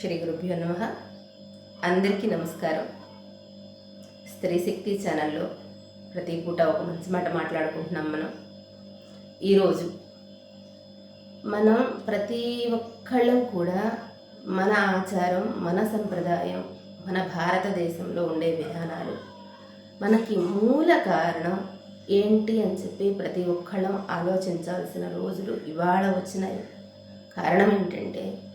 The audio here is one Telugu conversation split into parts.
శ్రీ గురుభ్యో నమ. అందరికీ నమస్కారం. స్త్రీ శక్తి ఛానల్లో ప్రతి పూట ఒక మంచి మాట మాట్లాడుకుంటున్నాం మనం. ఈరోజు మనం ప్రతి ఒక్కళ్ళం కూడా మన ఆచారం మన సంప్రదాయం మన భారతదేశంలో ఉండే విధానాలు మనకి మూల కారణం ఏంటి అని చెప్పి ప్రతి ఒక్కళ్ళం ఆలోచించాల్సిన రోజులు ఇవాళ వచ్చినాయి. కారణం ఏంటంటే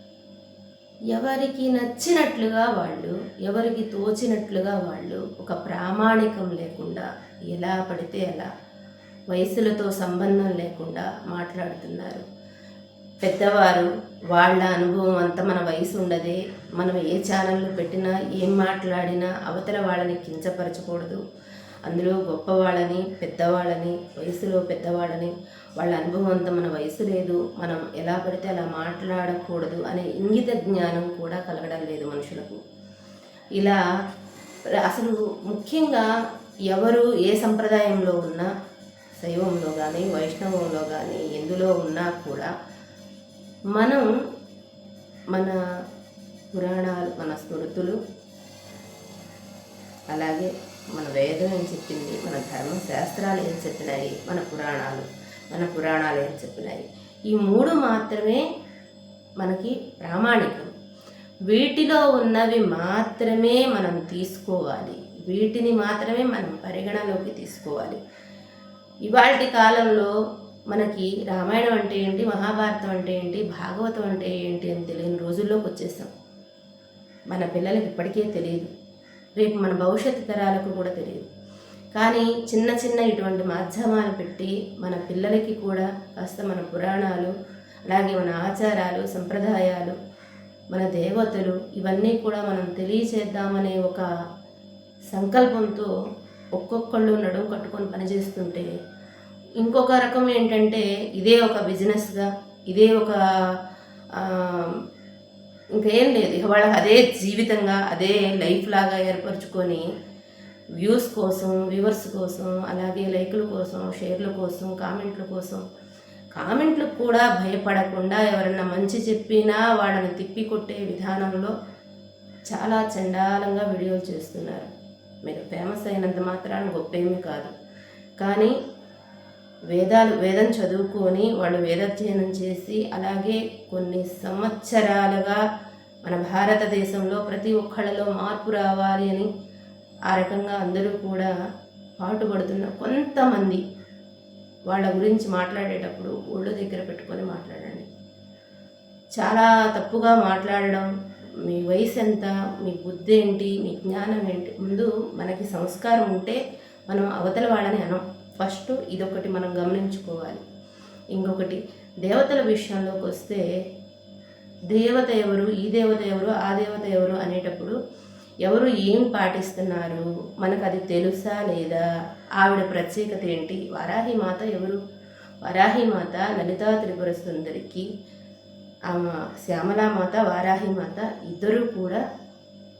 ఎవరికి నచ్చినట్లుగా వాళ్ళు ఎవరికి తోచినట్లుగా వాళ్ళు ఒక ప్రామాణికం లేకుండా ఎలా పడితే అలా వయసులతో సంబంధం లేకుండా మాట్లాడుతున్నారు. పెద్దవారు వాళ్ళ అనుభవం అంతా మన వయసు ఉండదే. మనం ఏ ఛానల్లో పెట్టినా ఏం మాట్లాడినా అవతల వాళ్ళని కించపరచకూడదు. అందులో గొప్పవాళ్ళని పెద్దవాళ్ళని వయసులో పెద్దవాళ్ళని వాళ్ళ అనుభవం అంత మన వయసు లేదు మనం ఎలా పడితే అలా మాట్లాడకూడదు అనే ఇంగిత జ్ఞానం కూడా కలగడం లేదు మనుషులకు. ఇలా అసలు ముఖ్యంగా ఎవరు ఏ సంప్రదాయంలో ఉన్నా శైవంలో కానీ వైష్ణవంలో కానీ ఎందులో ఉన్నా కూడా మనం మన పురాణాలు మన స్మృతులు అలాగే మన వేదం ఏం చెప్పింది మన ధర్మశాస్త్రాలు ఏం చెప్పినాయి మన పురాణాలు మన పురాణాలు ఏం చెప్పినాయి. ఈ మూడు మాత్రమే మనకి ప్రామాణికం. వీటిలో ఉన్నవి మాత్రమే మనం తీసుకోవాలి. వీటిని మాత్రమే మనం పరిగణలోకి తీసుకోవాలి. ఇవాటి కాలంలో మనకి రామాయణం అంటే ఏంటి మహాభారతం అంటే ఏంటి భాగవతం అంటే ఏంటి అని తెలియని రోజుల్లోకి వచ్చేసాం. మన పిల్లలకి ఇప్పటికే తెలియదు. రేపు మన భవిష్యత్తు తరాలకు కూడా తెలియదు. కానీ చిన్న చిన్న ఇటువంటి మాధ్యమాలు పెట్టి మన పిల్లలకి కూడా కాస్త మన పురాణాలు అలాగే మన ఆచారాలు సంప్రదాయాలు మన దేవతలు ఇవన్నీ కూడా మనం తెలియచేద్దామనే ఒక సంకల్పంతో ఒక్కొక్కళ్ళు నడుము కట్టుకొని పనిచేస్తుంటే ఇంకొక రకం ఏంటంటే ఇదే ఒక బిజినెస్గా ఇదే ఒక ఇంకేం లేదు. ఇక వాళ్ళకి అదే జీవితంగా అదే లైఫ్ లాగా ఏర్పరచుకొని వ్యూస్ కోసం వ్యూవర్స్ కోసం అలాగే లైకుల కోసం షేర్ల కోసం కామెంట్ల కోసం. కామెంట్లకు కూడా భయపడకుండా ఎవరన్నా మంచి చెప్పినా వాళ్ళని తిప్పి కొట్టే విధానంలో చాలా చండాలంగా వీడియోలు చేస్తున్నారు. మీరు ఫేమస్ అయినంత మాత్రాన గొప్పేమీ కాదు. కానీ వేదాలు వేదం చదువుకొని వాళ్ళు వేదాధ్యయనం చేసి అలాగే కొన్ని సంవత్సరాలుగా మన భారతదేశంలో ప్రతి ఒక్కళ్ళలో మార్పు రావాలి అని ఆ రకంగా అందరూ కూడా పాటుపడుతున్న కొంతమంది వాళ్ళ గురించి మాట్లాడేటప్పుడు ఒళ్ళు దగ్గర పెట్టుకొని మాట్లాడండి. చాలా తప్పుగా మాట్లాడడం మీ వయసు ఎంత మీ బుద్ధి ఏంటి మీ జ్ఞానం ఏంటి ముందు మనకి సంస్కారం ఉంటే మనం అవతల వాళ్ళని అనం. ఫస్ట్ ఇదొకటి మనం గమనించుకోవాలి. ఇంకొకటి దేవతల విషయంలోకి వస్తే దేవత ఎవరు ఈ దేవత ఎవరు ఆ దేవత ఎవరు అనేటప్పుడు ఎవరు ఏం పాటిస్తున్నారు? మనకు అది తెలుసా లేదా? ఆవిడ ప్రత్యేకత ఏంటి? వరాహిమాత ఎవరు? వరాహిమాత లలితా త్రిపుర సుందరికి శ్యామలామాత వారాహిమాత ఇద్దరూ కూడా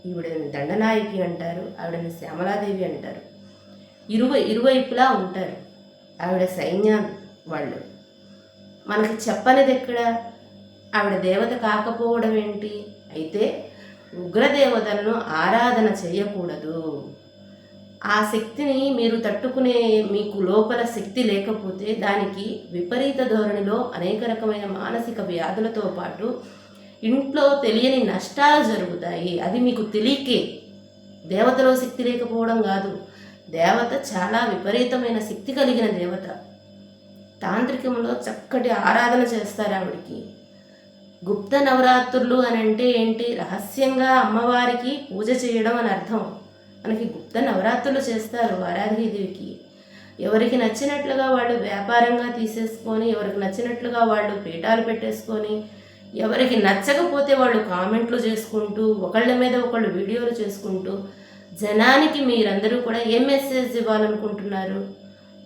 ఈవిడని దండనాయకి అంటారు ఆవిడని శ్యామలాదేవి అంటారు. ఇరువ ఇరువైపులా ఉంటారు ఆవిడ సైన్యం వాళ్ళు. మనకి చెప్పనిది ఎక్కడ ఆవిడ దేవత కాకపోవడం ఏంటి అయితే ఉగ్రదేవతలను ఆరాధన చేయకూడదు. ఆ శక్తిని మీరు తట్టుకునే మీకు లోపల శక్తి లేకపోతే దానికి విపరీత ధోరణిలో అనేక రకమైన మానసిక వ్యాధులతో పాటు ఇంట్లో తెలియని నష్టాలు జరుగుతాయి. అది మీకు తెలియకే. దేవతలో శక్తి లేకపోవడం కాదు. దేవత చాలా విపరీతమైన శక్తి కలిగిన దేవత. తాంత్రికంలో చక్కటి ఆరాధన చేస్తారు ఆవిడికి. గుప్త నవరాత్రులు అని అంటే ఏంటి? రహస్యంగా అమ్మవారికి పూజ చేయడం అని అర్థం. మనకి గుప్త నవరాత్రులు చేస్తారు ఆరాధ్యదేవికి ఎవరికి నచ్చినట్లుగా వాళ్ళు వ్యాపారంగా తీసేసుకొని ఎవరికి నచ్చినట్లుగా వాళ్ళు పీఠాలు పెట్టేసుకొని ఎవరికి నచ్చకపోతే వాళ్ళు కామెంట్లు చేసుకుంటూ ఒకళ్ళ మీద ఒకళ్ళు వీడియోలు చేసుకుంటూ జనానికి మీరందరూ కూడా ఏ మెసేజ్ ఇవ్వాలనుకుంటున్నారు?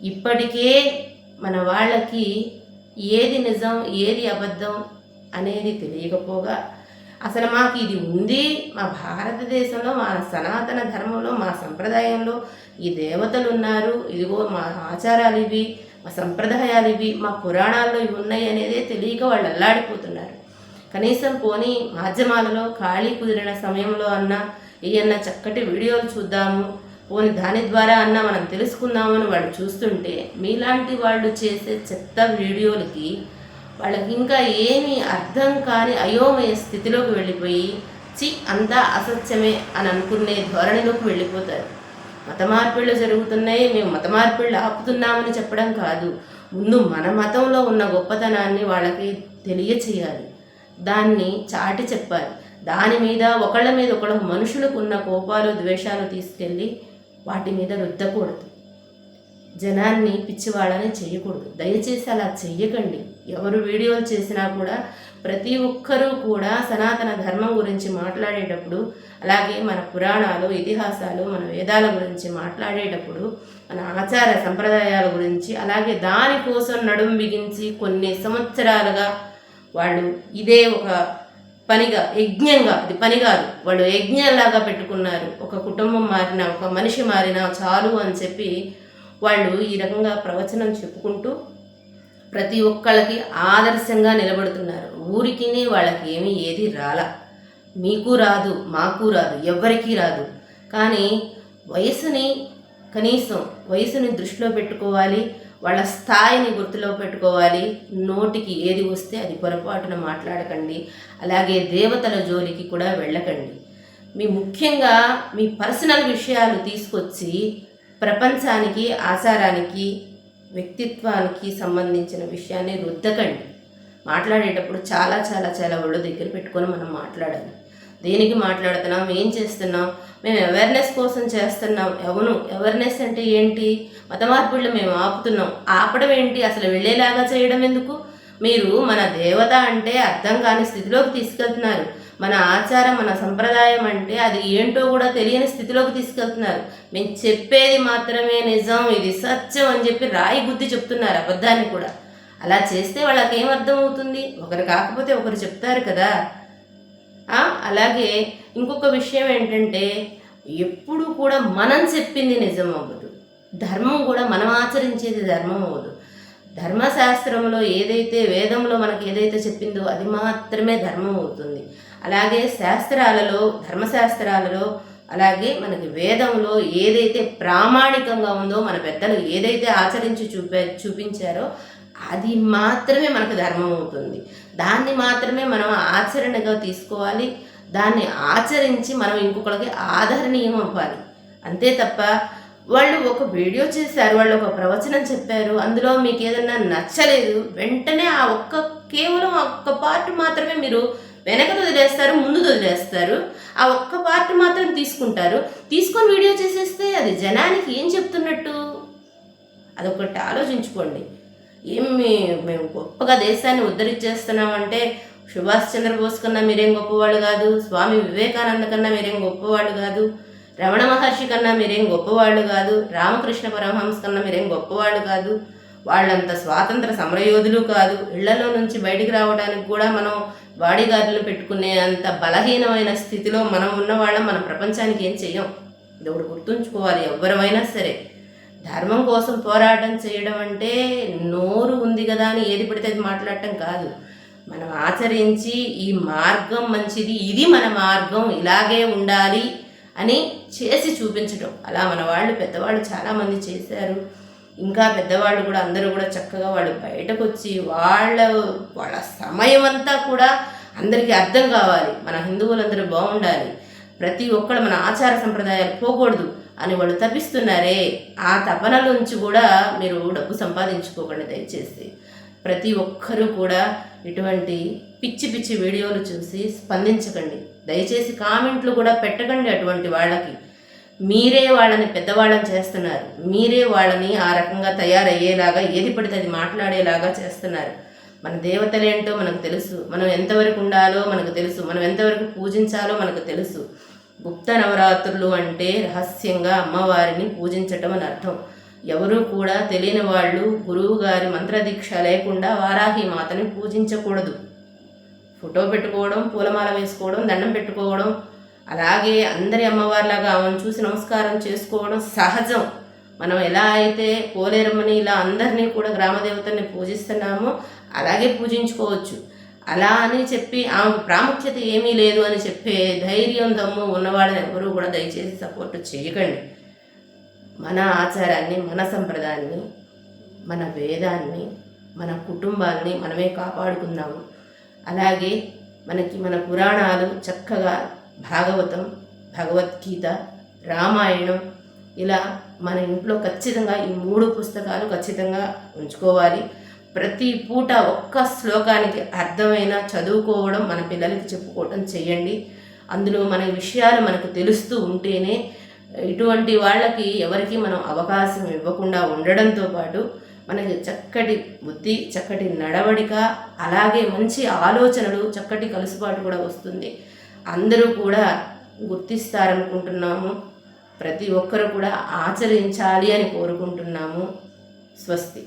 ఇప్పటికే మన వాళ్ళకి ఏది నిజం ఏది అబద్ధం అనేది తెలియకపోగా అసలు మాకు ఇది ఉంది. మా భారతదేశంలో మా సనాతన ధర్మంలో మా సంప్రదాయంలో ఈ దేవతలు ఉన్నారు. ఇదిగో మా ఆచారాలు ఇవి మా సంప్రదాయాలు ఇవి మా పురాణాల్లో ఇవి ఉన్నాయి అనేదే తెలియక వాళ్ళు అల్లాడిపోతున్నారు. కనీసం పోనీ మాధ్యమాలలో ఖాళీ కుదిరిన సమయంలో అన్న ఏయన్నా చక్కటి వీడియోలు చూద్దాము పోనీ దాని ద్వారా అన్న మనం తెలుసుకుందామని వాళ్ళు చూస్తుంటే మీలాంటి వాళ్ళు చేసే చెత్త వీడియోలకి వాళ్ళకి ఇంకా ఏమీ అర్థం కాని అయోమయ స్థితిలోకి వెళ్ళిపోయి చి అంతా అసత్యమే అని అనుకునే ధోరణిలోకి వెళ్ళిపోతారు. మత మార్పిళ్ళు జరుగుతున్నాయి మేము మత మార్పిళ్ళు ఆపుతున్నామని చెప్పడం కాదు. ముందు మన మతంలో ఉన్న గొప్పతనాన్ని వాళ్ళకి తెలియచేయాలి. దాన్ని చాటి చెప్పాలి. దాని మీద ఒకళ్ళ మీద ఒకళ్ళ మనుషులకు ఉన్న కోపాలు ద్వేషాలు తీసుకెళ్ళి వాటి మీద రుద్దకూడదు. జనాన్ని పిచ్చివాళ్ళని చేయకూడదు. దయచేసి అలా చెయ్యకండి. ఎవరు వీడియోలు చేసినా కూడా ప్రతి ఒక్కరూ కూడా సనాతన ధర్మం గురించి మాట్లాడేటప్పుడు అలాగే మన పురాణాలు ఇతిహాసాలు మన వేదాల గురించి మాట్లాడేటప్పుడు మన ఆచార సంప్రదాయాల గురించి అలాగే దానికోసం నడుం బిగించి కొన్ని సంవత్సరాలుగా వాళ్ళు ఇదే ఒక పనిగా యజ్ఞంగా అది పని కాదు వాళ్ళు యజ్ఞంలాగా పెట్టుకున్నారు. ఒక కుటుంబం మారినా ఒక మనిషి మారినా చాలు అని చెప్పి వాళ్ళు ఈ రకంగా ప్రవచనం చెప్పుకుంటూ ప్రతి ఒక్కళ్ళకి ఆదర్శంగా నిలబడుతున్నారు. ఊరికి వాళ్ళకి ఏమీ ఏది రాలా. మీకు రాదు మాకు రాదు ఎవ్వరికీ రాదు. కానీ వయసుని కనీసం వయసుని దృష్టిలో పెట్టుకోవాలి వాళ్ళ స్థాయిని గుర్తులో పెట్టుకోవాలి నోటికి ఏది వస్తే అది పొరపాటున మాట్లాడకండి అలాగే దేవతల జోలికి కూడా వెళ్ళకండి. మీ ముఖ్యంగా మీ పర్సనల్ విషయాలు తీసుకొచ్చి ప్రపంచానికి ఆచారానికి వ్యక్తిత్వానికి సంబంధించిన విషయాన్ని రుద్దకండి. మాట్లాడేటప్పుడు చాలా చాలా చాలా ఒళ్ళు దగ్గర పెట్టుకొని మనం మాట్లాడాలి. దేనికి మాట్లాడుతున్నాం? ఏం చేస్తున్నాం? మేము అవేర్నెస్ కోసం చేస్తున్నాం. అవును అవేర్నెస్ అంటే ఏంటి? మత మార్పుళ్ళు మేము ఆపుతున్నాం. ఆపడం ఏంటి? అసలు వెళ్ళేలాగా చేయడం ఎందుకు? మీరు మన దేవత అంటే అర్థం కాని స్థితిలోకి తీసుకెళ్తున్నారు. మన ఆచారం మన సంప్రదాయం అంటే అది ఏంటో కూడా తెలియని స్థితిలోకి తీసుకెళ్తున్నారు. మేము చెప్పేది మాత్రమే నిజం ఇది సత్యం అని చెప్పి రాయి బుద్ధి చెప్తున్నారు అబద్ధాన్ని కూడా. అలా చేస్తే వాళ్ళకి ఏం అర్థమవుతుంది? ఒకరు కాకపోతే ఒకరు చెప్తారు కదా. అలాగే ఇంకొక విషయం ఏంటంటే ఎప్పుడు కూడా మనం చెప్పింది నిజం అవ్వదు. ధర్మం కూడా మనం ఆచరించేది ధర్మం అవ్వదు. ధర్మశాస్త్రంలో ఏదైతే వేదంలో మనకి ఏదైతే చెప్పిందో అది మాత్రమే ధర్మం అవుతుంది. అలాగే శాస్త్రాలలో ధర్మశాస్త్రాలలో అలాగే మనకి వేదంలో ఏదైతే ప్రామాణికంగా ఉందో మన పెద్దలు ఏదైతే ఆచరించి చూపే చూపించారో అది మాత్రమే మనకు ధర్మం అవుతుంది. దాన్ని మాత్రమే మనం ఆచరణగా తీసుకోవాలి. దాన్ని ఆచరించి మనం ఇంకొకరికి ఆదరణీయం అవ్వాలి. అంతే తప్ప వాళ్ళు ఒక వీడియో చేశారు వాళ్ళు ఒక ప్రవచనం చెప్పారు అందులో మీకు ఏదన్నా నచ్చలేదు వెంటనే ఆ ఒక్క కేవలం ఒక్క పార్ట్ మాత్రమే మీరు వెనక వదిలేస్తారు ముందు వదిలేస్తారు ఆ ఒక్క పార్ట్ మాత్రం తీసుకుంటారు. తీసుకొని వీడియో చేసేస్తే అది జనానికి ఏం చెప్తున్నట్టు? అదొకటి ఆలోచించుకోండి. ఏం మేము గొప్పగా దేశాన్ని ఉద్ధరించేస్తున్నామంటే సుభాష్ చంద్రబోస్ కన్నా మీరేం గొప్పవాళ్ళు కాదు స్వామి వివేకానంద కన్నా మీరేం గొప్పవాళ్ళు కాదు రమణ మహర్షి కన్నా మీరేం గొప్పవాళ్ళు కాదు రామకృష్ణ పరమహంస కన్నా మీరేం గొప్పవాళ్ళు కాదు వాళ్ళంత స్వాతంత్ర సమరయోధులు కాదు ఇళ్ళలో నుంచి బయటికి రావడానికి కూడా మనం బాడీగార్డులు పెట్టుకునే అంత బలహీనమైన స్థితిలో మనం ఉన్నవాళ్ళం మన ప్రపంచానికి ఏం చెయ్యం? ఇది ఒకటి గుర్తుంచుకోవాలి ఎవరమైనా సరే. ధర్మం కోసం పోరాటం చేయడం అంటే నోరు ఉంది కదా అని ఏది పడితే అది మాట్లాడటం కాదు. మనం ఆచరించి ఈ మార్గం మంచిది ఇది మన మార్గం ఇలాగే ఉండాలి అని చేసి చూపించడం అలా మన వాళ్ళు పెద్దవాళ్ళు చాలామంది చేశారు. ఇంకా పెద్దవాళ్ళు కూడా అందరూ కూడా చక్కగా వాళ్ళు బయటకు వచ్చి వాళ్ళ వాళ్ళ సమయం అంతా కూడా అందరికీ అర్థం కావాలి. మన హిందువులందరూ బాగుండాలి. ప్రతి ఒక్కళ్ళు మన ఆచార సంప్రదాయాలు పోకూడదు అని వాళ్ళు తప్పిస్తున్నారే ఆ తపనలోంచి కూడా మీరు డబ్బు సంపాదించుకోకండి దయచేసి. ప్రతి ఒక్కరూ కూడా ఇటువంటి పిచ్చి పిచ్చి వీడియోలు చూసి స్పందించకండి. దయచేసి కామెంట్లు కూడా పెట్టకండి అటువంటి వాళ్ళకి. మీరే వాళ్ళని పెద్దవాళ్ళని చేస్తున్నారు. మీరే వాళ్ళని ఆ రకంగా తయారయ్యేలాగా ఏది పడితే అది మాట్లాడేలాగా చేస్తున్నారు. మన దేవతలేంటో మనకు తెలుసు. మనం ఎంతవరకు ఉండాలో మనకు తెలుసు. మనం ఎంతవరకు పూజించాలో మనకు తెలుసు. గుప్త నవరాత్రులు అంటే రహస్యంగా అమ్మవారిని పూజించటం అని అర్థం. ఎవరూ కూడా తెలియని వాళ్ళు గురువు గారి మంత్రదీక్ష లేకుండా వారాహి మాతని పూజించకూడదు. ఫోటో పెట్టుకోవడం పూలమాల వేసుకోవడం దండం పెట్టుకోవడం అలాగే అందరి అమ్మవారిలాగా ఆమెను చూసి నమస్కారం చేసుకోవడం సహజం. మనం ఎలా అయితే పోలేరమ్మని ఇలా అందరినీ కూడా గ్రామదేవతని పూజిస్తున్నామో అలాగే పూజించుకోవచ్చు. అలా అని చెప్పి ఆమె ప్రాముఖ్యత ఏమీ లేదు అని చెప్పే ధైర్యం దమ్ము ఉన్నవాళ్ళని ఎవరూ కూడా దయచేసి సపోర్ట్ చేయకండి. మన ఆచారాన్ని మన సంప్రదాయాన్ని మన వేదాన్ని మన కుటుంబాన్ని మనమే కాపాడుకుందాము. అలాగే మనకి మన పురాణాలు చక్కగా భాగవతం భగవద్గీత రామాయణం ఇలా మన ఇంట్లో ఖచ్చితంగా ఈ మూడు పుస్తకాలు ఖచ్చితంగా ఉంచుకోవాలి. ప్రతి పూట ఒక్క శ్లోకానికి అర్థమైన చదువుకోవడం మన పిల్లలకి చెప్పుకోవడం చేయండి. అందులో మన విషయాలు మనకు తెలుస్తూ ఉంటేనే ఇటువంటి వాళ్ళకి ఎవరికి మనం అవకాశం ఇవ్వకుండా ఉండడంతో పాటు మనకి చక్కటి బుద్ధి చక్కటి నడవడిక అలాగే మంచి ఆలోచనలు చక్కటి కలుసుబాటు కూడా వస్తుంది. అందరూ కూడా గుర్తిస్తారనుకుంటున్నాము. ప్రతి ఒక్కరు కూడా ఆచరించాలి అని కోరుకుంటున్నాము. స్వస్తి.